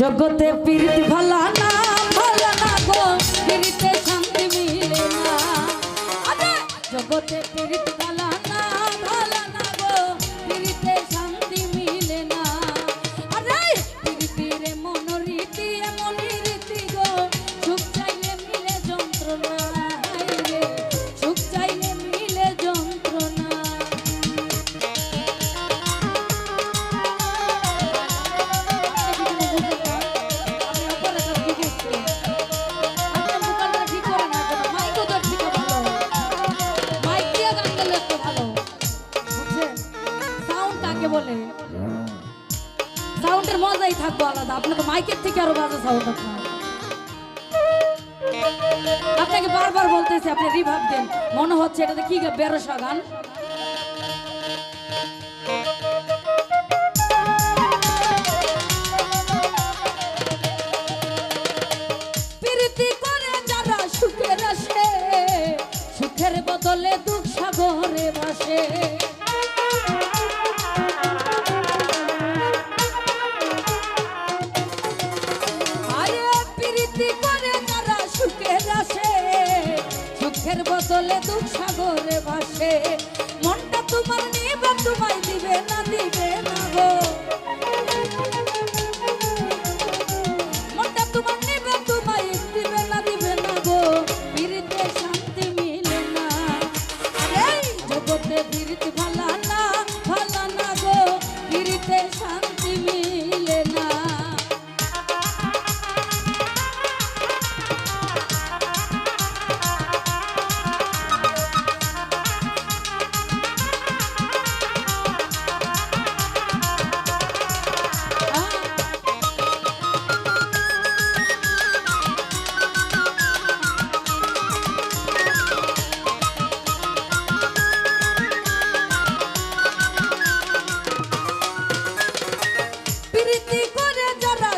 জগতে পীড়িত ভালা না ভালা না গো পীড়িতে শান্তি মিলে না। জগতে পীড়িত ভালা না ভালা না গো পীড়িতে শান্তি মিলে না। আরে, প্রীতির মন সাউন্ডের মজাই থাকব আলাদা। আপনি তো মাইকের থেকে আরও বাজে সাউন্ড আপনার আপনাকে বারবার বলতেছি আপনি রিভাব দেন। মনে হচ্ছে এটাতে কি বেরোসা গান? বদলে দুঃখ সাগরে ভাসে। সুখের বদলে দুঃসাগরে ভাসে। মনটা তোমার নিবে তোমায় দিবে না দিবে না গো।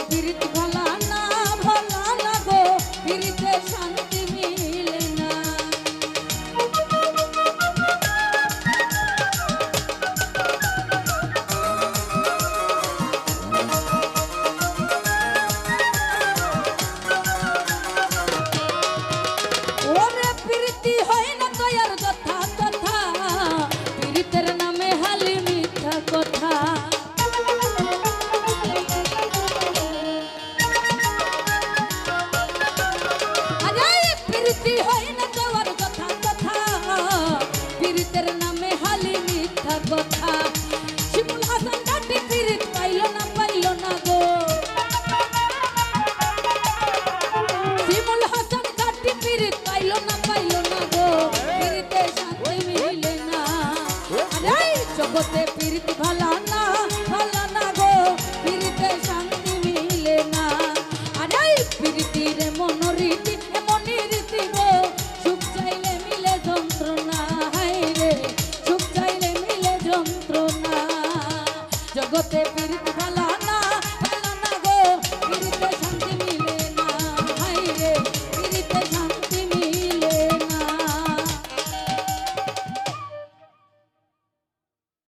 জগতে প্রীতের নামে হালি মিথ্যা কথা। শিমুল হাসান কাটি প্রীত পাইল না পাইল না গো। শিমুল হাসান কাটি পিরিত পাইলো না পাইলো না গো। পিরিতে শান্তি মিলে না। আরে জগতে পিরিত ভালা না ভালা না গো। পিরিতে শান্তি মিলে না। আরে পিরিতির মন জগতে